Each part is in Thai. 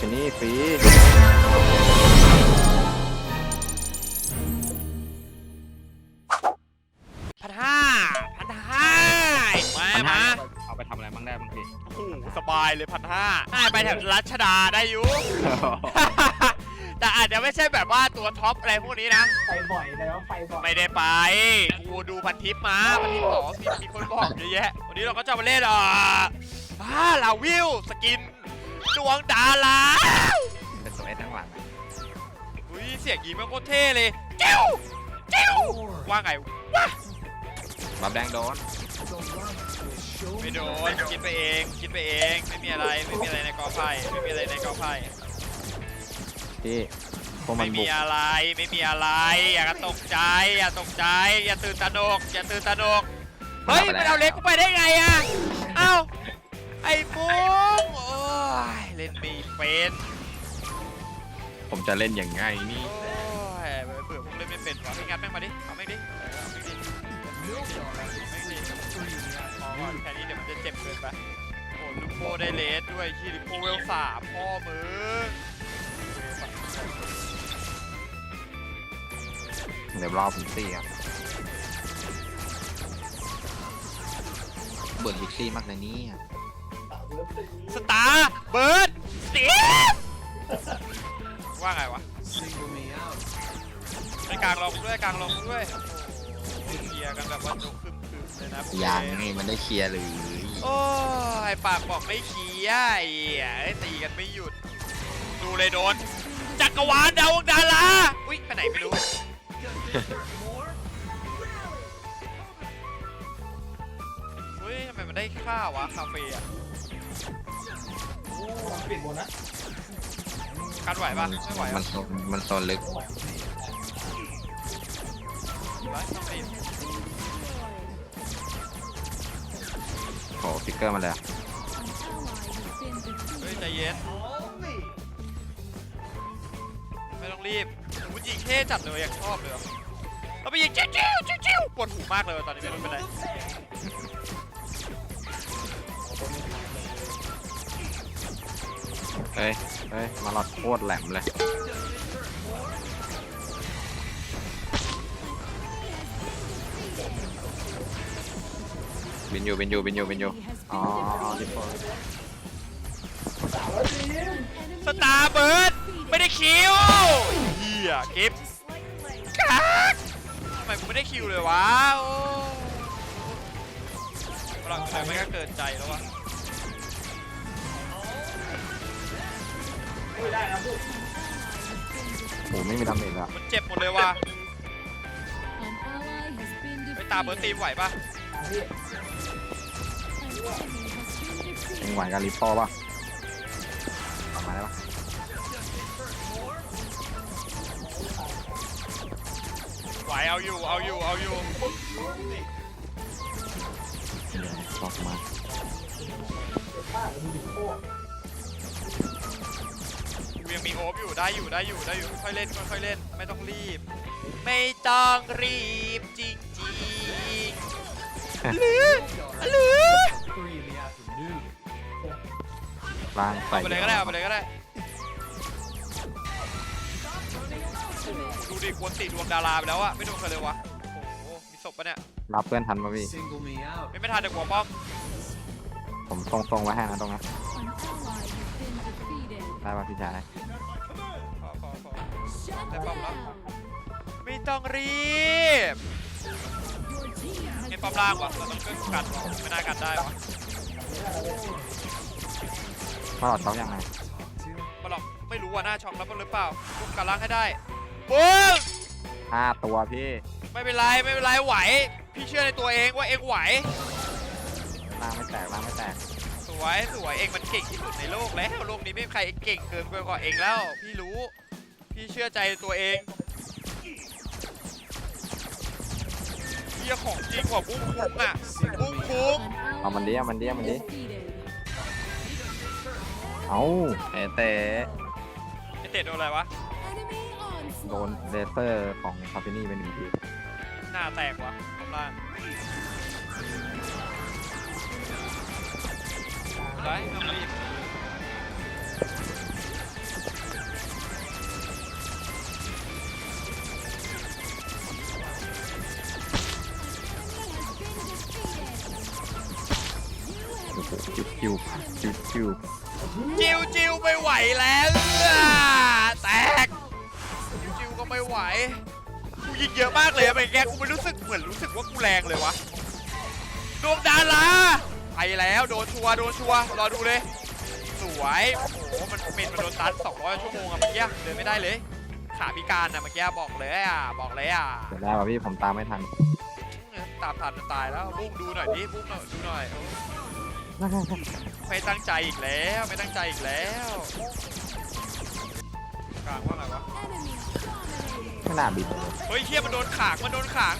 ที่นี่ฟรีพันห้าพันห้ามาพันห้มาเอาไปทำอะไรบ้างได้บ้างพี่ โอ้โหสบายเลยพันห้าได้ไปแถวรัชดาได้อยู่ แต่อาจจะไม่ใช่แบบว่าตัวท็อปอะไรพวกนี้นะ ไปบ่อยแต่ว่าไปบ่อยไม่ได้ไป กูดูพันทิปมา พันทิปบอกมีมีคนบอกเยอะแยะ วันนี้เราก็จะมาเล่นอะอ่าลาวิวสกิน ดวงดาราเป็นตัวเอสทั้งหลังอุ้ยเสียงยิงมันโคตรเท่เลยเจ้วเจ้วว่าไงบับแดงโดนไม่โดนคิดไปเองคิดไปเองไม่มีอะไรไม่มีอะไรในกอไผ่ไม่มีอะไรในกอไผ่พี่พวกมัไม่นบุมีกอะไรไม่มีอะไร อย่ากระตกใจ อย่าตกใจ อย่าตื่นตระหนกอย่าตื่นตระหนกเฮ้ยมันเอาเล็กกูไปได้ไงอะเอ้าไอ้ปุ้งโอ้ย เล่นไม่เป็นผมจะเล่นอย่างไงนี่ โอ้ยเผื่อพวกเล่นไม่เป็นวะไม่งั้นแม่งมาดิเอาแม่งดิเอาแม่งดิเอาแม่งดิพอก่อนแค่นี้เดี๋ยวมันจะเจ็บเกินไปโอ้ลูกโป้ได้เลสด้วยคีริโป้เวลสามพ่อมึงเดี๋ยวรอผมตีครับเบื่อพิกซี่มากเลยนี่ส ตาร์เบิร์ดสตีฟว่าไงวะไปกลางลงด้วยกลางลงด้วยโอ้โหเคลียร์กันแบบว่าจุกคึมคึมๆเลยนะพวกยังเไงมันได้เคลียร์เลยโอ้ยปากบอกไม่เคลียร์ไอ้เหี้ยไอ้ตีกันไม่หยุด ดูเลยโดน จักรวาลดาวดาราอุ้ยไปไหนไม่รู้ เฮ้ยทำไมมันได้ค่าวะคาเฟ่อะ เปลี่ยนบนนะกันไหวปะไม่ไหวมัอะนโซนมันโซนลึกไหวต้องรีบโหฟิกเกอร์มาเลยอะเฮ้ยใจเย็นไม่ต้องรีบหูยิงเท่จัดเลยอยากชอบเลยอะเราไปยิงจิ้วจิ้วจิ้วจิ้วปวดหูมากเลยว่ะตอนนี้ไม่รู้เป็นไร เฮ้ยเฮ้ยมาหลอดโคตรแหลมเลย บินอยู่บินอยู่บินอยู่บินอยู่ อ๋ออ๋อลิปโป้สตาร์เบิร์ดไม่ได้คิวเฮียกิฟคักทำไมกูไม่ได้คิวเลยวะโอ้พลังอะไรไม่ก็เกินใจแล้ววะ โหไม่มีดาเมจแล้วมันเจ็บหมดเลยว่ะไปตามเบิร์ดตีมไหวปะอะพี่ยังไหวกับลิปโป้ป่ะออกมาได้ปะไหวเอาอยู่เอาอยู่เอาอยู่เดี๋ยวออกมา กูยังมีโอฟอยู่ได้อยู่ได้อยู่ได้อยู่ค่อยๆเล่นค่อยๆเล่น ไม่ต้องรีบ ไม่ต้องรีบจริงจริงๆหรือหรือล่างใส่เอาไปเลยก็ได้เอาไปเลยก็ได้ดูดิกวนติดดวงดาราไปแล้วอะไม่โดนใครเลยวะโอ้โหมีศพปะเนี่ยรับเพื่อนทันป่ะพี่ Single me out. ไม่ไม่ทันเด็กหัวป้อมผมทรงๆไว้ให้นะตรงนั้น ได้ป่ะพี่ชายพอพอพอได้ป้อมแล้วไม่ต้องรีบไอ้ป้อมล่างวะเราต้องช่วยกันวะไม่น่ากันได้วะมาหลอดเขายังไงมาหรอกไม่รู้ว่าหน้าช็อกแล้วหรือเปล่าลุกกันล่างให้ได้ปุ๊บห้าตัวพี่ ไม่เป็นไรไม่เป็นไรไหว พี่เชื่อในตัวเองว่าเองไหวล่างไม่แตกล่างไม่แตกส วยสวยเองมันเก่งที่สุดในโลกแล้วโลกนี้ไม่มีใครเก่งเกินกว่าเองแล้ว พี่รู้ พี่เชื่อใจตัวเองเฮียของจริงกว่าบุ้งคุ้งอะบุ้งคุ้งเอามันดิเอามันดิเอามันดิเอาเอะเตะไอเตะโดนอะไรวะโดนเลเซอร์ของคาเฟนี่เป็นหนึ่งทีหน้าแตกวะข้างล่าง ไปรีบโอ้โหจุวจุวจุบจุบจิวจิวไม่ไหวแล้วแตกจิวจิวก็ไม่ไหวกูยิงเยอะมากเลยอะไปแกกูไม่รู้สึกเหมือนรู้สึกว่ากูแรงเลยวะดวงดารา ไปแล้วโดนชัวร์โดนชัวร์รอดูเลย สวยโอ้โหมันเป็นมันโดนตัน200 ชั่วโมงอะเมื่อกี้เดินไม่ได้เลย ขาพิการอะเมื่อกี้บอกเลยอะบอกเลยอะเดี๋ยวได้ป่ะพี่ผมตามไม่ทันตามทันจนตายแล้วบุ้งดูหน่อยดิบุ้งหน่อยดูหน่อยโอ้ไม่ตั้งใจอีกแล้วไม่ตั้งใจอีกแล้วกลางว่าไงวะไม่น่าบินเลยเฮ้ยเฮียมันโดนขางมันโดนขาง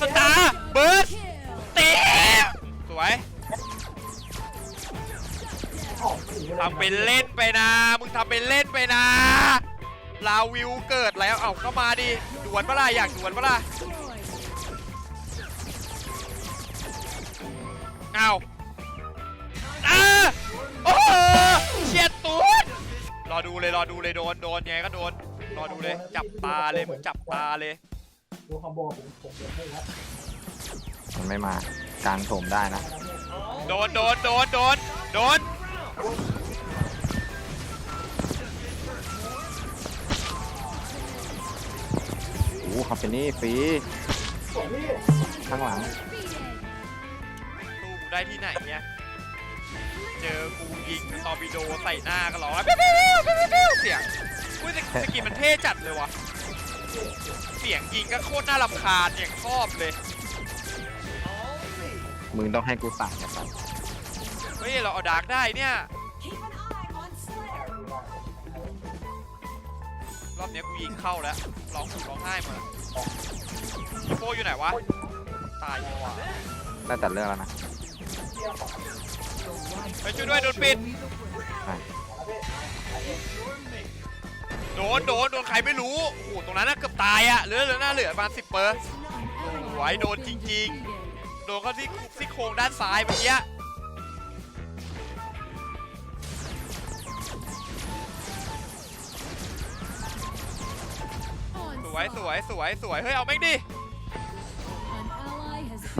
สตาร์เบิร์ดตีสวยทำเป็นเล่นไปนะ มึงทำเป็นเล่นไปนะ ลาวิวเกิดแล้ว เอาก็มาดิด่วลปะล่ะอยากด่วลปะล่ะเอาอ่าโอ้โหเฉียดตูดรอดูเลยรอดูเลยโดนโดนยังไงก็โดนรอดูเลย จับตาเลยมึงจับตาเลย ดูคอมโบผมผมเดี๋ยวให้แล้วมันไม่มากลางโถมได้นะ โดนโดนโดนโดนโดนโอ้โหคอมเพนี่ฟรีสวยพี่ข้างหลังสู้กูได้ที่ไหนเนี่ยเจอกูยิงตอร์ปิโดใส่หน้าก็ร้องปิ้วปิ้วปิ้วปิ้วปิ้วเสียงอุ้ยสสกินมันเท่จัดเลยวะ เสียงยิงก็โคตรน่ารำคาญอย่างชอบเลย มึงต้องให้กูสั่งกันไปเฮ้ย เราเอาดาร์กได้เนี่ยรอบเนี้ยกูยิงเข้าแล้ว ร้องห่มร้องไห้หมาโฟอยู่ไหนวะ ตายอยู่ว่ะได้แต่เรื่องแล้วนะไปช่วยด้วยโดนปิดใช่ โดนโดนโดนใครไม่รู้โอ้โหตรงนั้นน่ะเกือบตายอะเหลือเหลือหน้าเหลือประมาณสิบเปอร์สวยโดนจริงโดนเข้าที่ซี่โครงด้านซ้ายเมื่อกี้สวยสวยสวยสวยเฮ้ยเอาแม่งดิ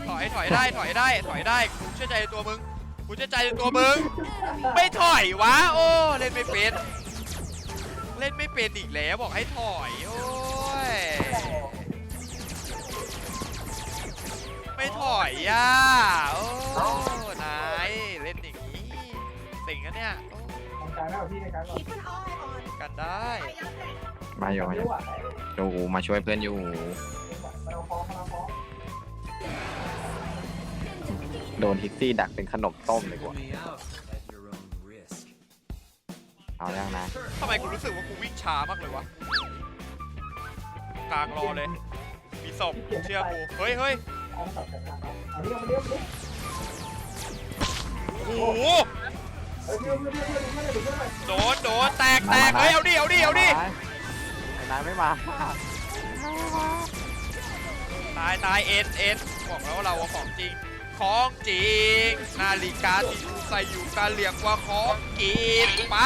ถอยถอยได้ถอยได้ถอยได้กูเชื่อใจในตัวมึงกูเชื่อใจในตัวมึงไม่ถอยวะโอ้เล่นไม่เป็น ล่นไม่เป็นอีกแล้วบอกให้ถอยโอ้ยไม่ถอยอะโอ้นายเล่นอย่างนี้ติ่งกันเนี่ยโอ้การแล้วพี่ในการก่อนกันได้มาอยู่มาอยู่ดูมาช่วยเพื่อนอยู่เอาฟ้องเอาฟ้องโดนฮิกซี่ดักเป็นขนมต้มเลยกว่า me out เอายังนะทำไมกูรู้สึกว่ากูวิ่งช้ามากเลยวะ กลางรอเลย มีศพเชื่อกูเฮ้ยเฮ้ยเอาสับกันนะเอาเรียกมาเรียกมาเรียกโอ้โหเฮ้ยเรียกเรียกเรียกเรียกเรียกเรียกเรียกโดนโดนแตกแตกเฮ้ยเอาดิเอาดิเอาดิไอ้นายไม่มาตายตายเอ็นเอ็นบอกแล้วว่าเราอะของจริง ของจริง นาฬิกาที่ใส่อยู่การเรียกว่าของกินไป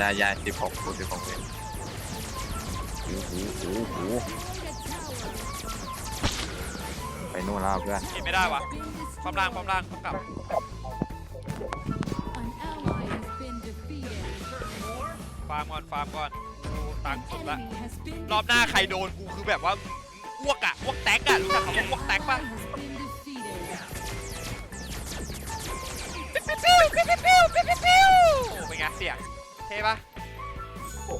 ยายายสิบหกคูณสิบหกเลยโอ้โหโอ้โหไปนู่นแล้วเพื่อนกินไม่ได้วะความล่างความล่างต้องกลับฟาร์มก่อนฟาร์มก่อนกูตังค์สุดละรอบหน้าใครโดนกูคือแบบว่าอ้วกอะอ้วกแตกอะรู้จักคำว่าอ้วกแตกปะปิ้วปิ้วปิ้วปิ้วปิ้วปิ้วเป็นไงเสียง เท่ปะ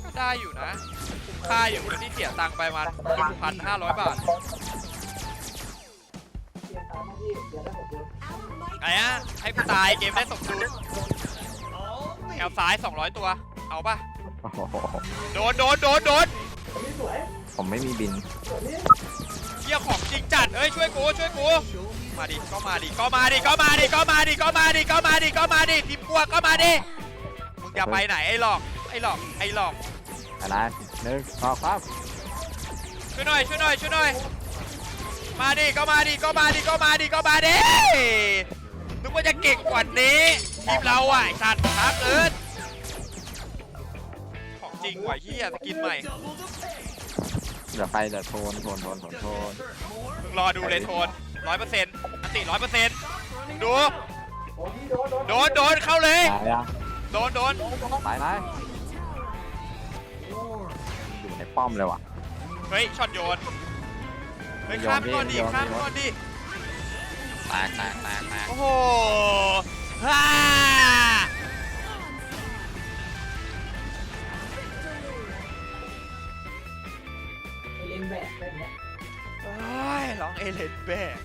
ก็ได้อยู่นะคุ้มค่าอยู่ที่เสียตังค์ไปมาพันห้าร้อยบาทเรียกตามมาพี่เดี๋ยวได้หมดเลยไอ้อะให้กูตายเกมได้สมดุลแอลซ้าย 200 ตัว เอาปะโอ้โหโดนโดนโดนโดนนี่สวยผมไม่มีบินสวยนี่เฮียของจริงจัดเอ้ยช่วยกูช่วยกูมาดิก็มาดิก็มาดิก็มาดิก็มาดิก็มาดิก็มาดิก็มาดิทีมพวกก็มาดิมึ งอย่าไปไหนไอ้หลอก ไอ้หลอก ไอ้หลอก อะไรหนึ่งสองครับช่วยหน่อยช่วยหน่อยช่วยหน่อย มาดิก็มาดิก็มาดิก็มาดิก็มาดินึกว่าจะเก่งกว่านี้ทีมเราอะไอ้สัตว์ครับเอิร์ดของจริงว่ะเฮียสกินใหม่เดี๋ยวไปเดี๋ยวโทนโทนโทนโทนโทนมึงรอดูเลยโทนร้อยเปอร์เซ็นต์อันติร้อยเปอร์เซ็นต์ดูโอ้พี่โดนโดนโดนโดนเข้าเลยตายยัง โดนโดนตายนะอยู่ในป้อมเลยว่ะ เฮ้ยช็อตโยนเฮ้ยโยนข้ามดิก่อนดิโยนข้ามโยน ก่อนดิแตกแตกแตกแตกโอ้โหฮ่าเอเลนแบกแบบเนี้ยโอ้ยร้องเอเลนแบก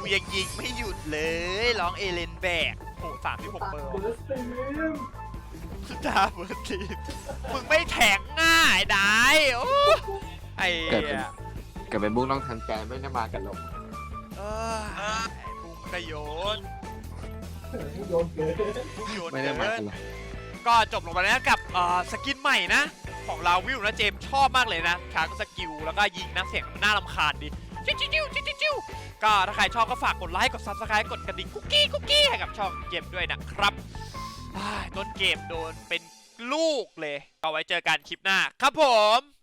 กูยังยิงไม่หยุดเลยร้องเอเลนแบก โอ้สามที่หกตัดเปอร์เบอร์สตรีมดาเบอร์ทีมึงไม่แข็งง่ายได้โอ้ไอ้เกิดเป็นเหี้ยเกิดเป็นบุ้งต้องทันใจไม่ได้มากันหรอกเออไอ้บุ้งกระโยนโยนเกินโยนไม่ได้มาเกิกันนหรอกก็จบลงไปแล้วกับเอ่อสกินใหม่นะ ของลาวิวนะเจมส์ชอบมากเลยนะทั้งสกิลแล้วก็ยิงนะเสียงมันน่ารำคาญดี จิ้วจิ้วจิ้วจิ้วก็ถ้าใครชอบก็ฝากกดไลค์กดซับสไครต์กดกระดิ่งคุกกี้คุกกี้ให้กับช่องเกมด้วยนะครับต้นเกมโดนเป็นลูกเลย เอาไว้เจอกันคลิปหน้า ครับผม